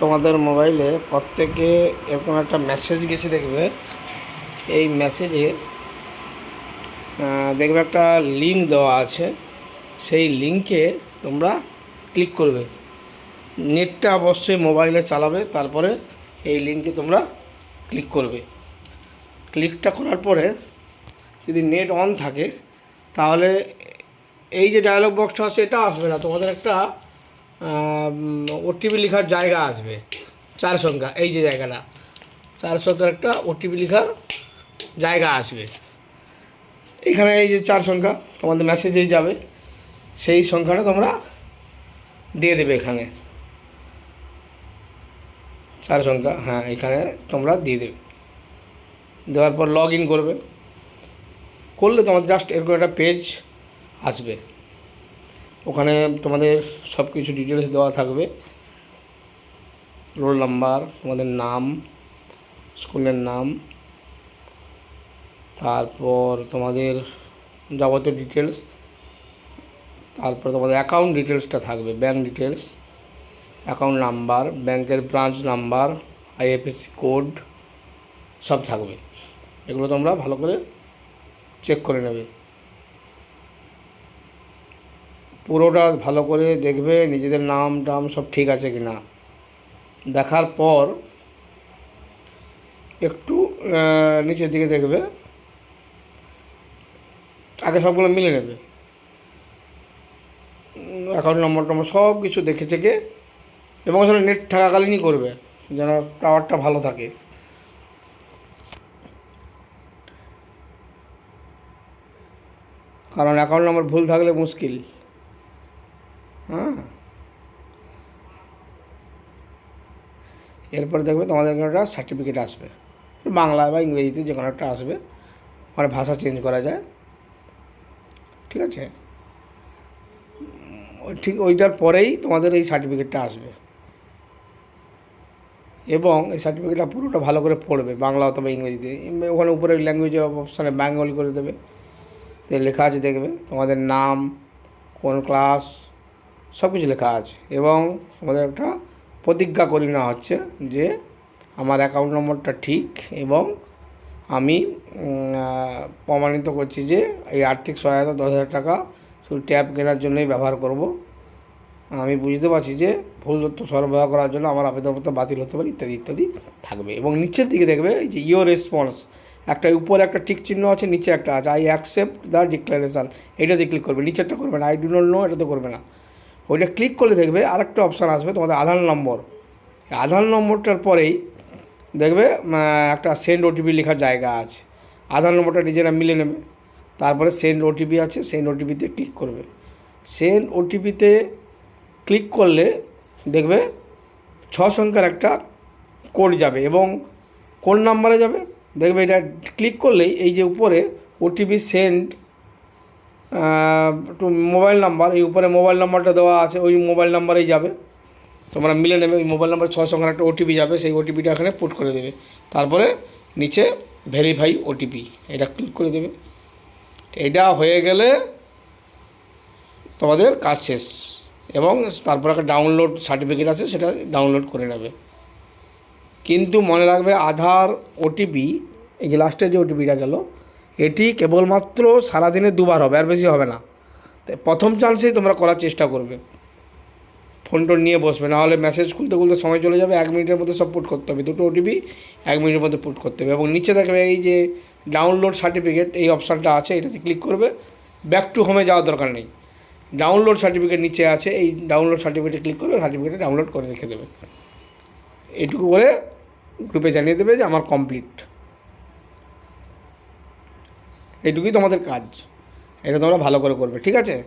তোমাদের মোবাইলে প্রত্যেকে এরকম একটা মেসেজ গেছে দেখবে। এই মেসেজে দেখবে একটা লিঙ্ক দেওয়া আছে। সেই লিঙ্কে তোমরা ক্লিক করবে। নেটটা অবশ্যই মোবাইলে চালাবে, তারপরে এই লিঙ্কে তোমরা ক্লিক করবে। ক্লিকটা করার পরে যদি নেট অন থাকে, তাহলে এই যে ডায়লগ বক্সটা আছে, এটা আসবে না। তোমাদের একটা ওটিপি লেখার জায়গা আসবে। চার সংখ্যা, এই যে জায়গাটা। চার সংখ্যার একটা ওটিপি লেখার জায়গা আসবে। এখানে এই যে চার সংখ্যা, তোমাদের মেসেজেই যাবে। সেই সংখ্যাটা তোমরা দিয়ে দেবে এখানে। চার সংখ্যা হ্যাঁ এখানে তোমরা দিয়ে দেবে। দেওয়ার পর লগ ইন করবে। করলে তোমাদের জাস্ট এরকম একটা পেজ আসবে। ওখানে তোমাদের সব কিছু ডিটেলস দেওয়া থাকবে। রোল নাম্বার তোমাদের নাম স্কুলের নাম, তারপর তোমাদের যাবতীয় ডিটেলস তারপর তোমাদের অ্যাকাউন্ট ডিটেলসটা থাকবে ব্যাঙ্ক ডিটেলস অ্যাকাউন্ট নাম্বার ব্যাংকের ব্রাঞ্চ নাম্বার আইএফএসসি কোড সব থাকবে। এগুলো তোমরা ভালো করে চেক করে নেবে। পুরোটা ভালো করে দেখবে নিজেদের নাম টাম সব ঠিক আছে কি না দেখার পর একটু নিচের দিকে দেখবে। আগে সবগুলো মিলে নেবে। অ্যাকাউন্ট নম্বর টম্বর সব কিছু দেখে টেকে এবং সেটা নেট থাকাকালীনই করবে, যেন টাওয়ারটা ভালো থাকে। কারণ অ্যাকাউন্ট নম্বর ভুল থাকলে মুশকিল। হ্যাঁ এরপরে দেখবে তোমাদের একটা সার্টিফিকেট আসবে। বাংলা বা ইংরেজিতে যে কোনো একটা আসবে। মানে ভাষা চেঞ্জ করা যায়। ঠিক আছে? ঠিক ওইটার পরেই তোমাদের এই সার্টিফিকেটটা আসবে। এবং এই সার্টিফিকেটটা পুরোটা ভালো করে পড়বে বাংলা অথবা ইংরেজিতে। ওখানে উপরে ল্যাঙ্গুয়েজের অপশানে বেঙ্গলি করে দেবে। লেখা আছে দেখবে। তোমাদের নাম, কোন ক্লাস সব কিছু লেখা আছে এবং তোমাদের একটা প্রতিজ্ঞা করে নেওয়া হচ্ছে যে আমার অ্যাকাউন্ট নম্বরটা ঠিক এবং আমি প্রমাণিত করছি যে এই আর্থিক সহায়তা দশ হাজার টাকা শুধু ট্যাব কেনার জন্যই ব্যবহার করব। আমি বুঝতে পারছি যে ভুল তথ্য সরবরাহ করার জন্য আমার আবেদনপত্র বাতিল হতে পারে, ইত্যাদি ইত্যাদি থাকবে এবং নিচের দিকে দেখবে এই যে ইয়োর রেসপন্স একটা উপরে একটা টিক চিহ্ন আছে, নিচে একটা আছে আই অ্যাকসেপ্ট দ্য ডিক্লারেশান এইটাতে ক্লিক করবে, নিচেরটা করবে না আই ডু নট নো এটাতে করবে না। ওইটা ক্লিক করলে দেখবে আরেকটা অপশান আসবে, তোমাদের আধার নম্বর। আধার নম্বরটার পরেই দেখবে একটা সেন্ড ওটিপি লেখার জায়গা আছে। আধার নম্বরটা নিজেরা মিলে নেবে। তারপরে সেন্ড ওটিপি আছে সেন্ড ওটিপিতে ক্লিক করবে। সেন্ড ওটিপিতে ক্লিক করলে দেখবে ছ সংখ্যার একটা কোড যাবে এবং কোন নাম্বারে যাবে? দেখবে এটা ক্লিক করলেই এই যে উপরে OTP send to mobile number, এই উপরে মোবাইল নাম্বারটা দেওয়া আছে, ওই মোবাইল নাম্বারেই যাবে। তোমরা মিলে নেবে, ওই মোবাইল নাম্বার ছ সংখ্যার একটা ওটিপি যাবে, সেই ওটিপিটা এখানে পুট করে দেবে। তারপরে নিচে ভেরিফাই ওটিপি এটা ক্লিক করে দেবে। এটা হয়ে গেলে তোমাদের কাজ শেষ। এবং তারপর একটা ডাউনলোড সার্টিফিকেট আছে, সেটা ডাউনলোড করে নেবে। কিন্তু মনে রাখবে, আধার ওটিপি এই যে লাস্টে যে ওটিপিটা গেল এটি কেবলমাত্র সারাদিনে দুবার হবে, আর বেশি হবে না। তাই প্রথম চান্সেই তোমরা করার চেষ্টা করবে। ফোন টোন নিয়ে বসবে, নাহলে মেসেজ খুলতে খুলতে সময় চলে যাবে, এক মিনিটের মধ্যে সব পুট করতে হবে। দুটো ওটিপি এক মিনিটের মধ্যে পুট করতে হবে। এবং নিচে দেখবে এই যে ডাউনলোড সার্টিফিকেট এই অপশানটা আছে, এটাতে ক্লিক করবে। ব্যাক টু হোমে যাওয়ার দরকার নেই। ডাউনলোড সার্টিফিকেট নিচে আছে, এই ডাউনলোড সার্টিফিকেটে ক্লিক করবে সার্টিফিকেটে ডাউনলোড করে রেখে দেবে। এটুকু করে গ্রুপে জানিয়ে দেবে যে আমার কমপ্লিট এটুকুই তোমাদের কাজ। এটা তোমরা ভালো করে করবে ঠিক আছে?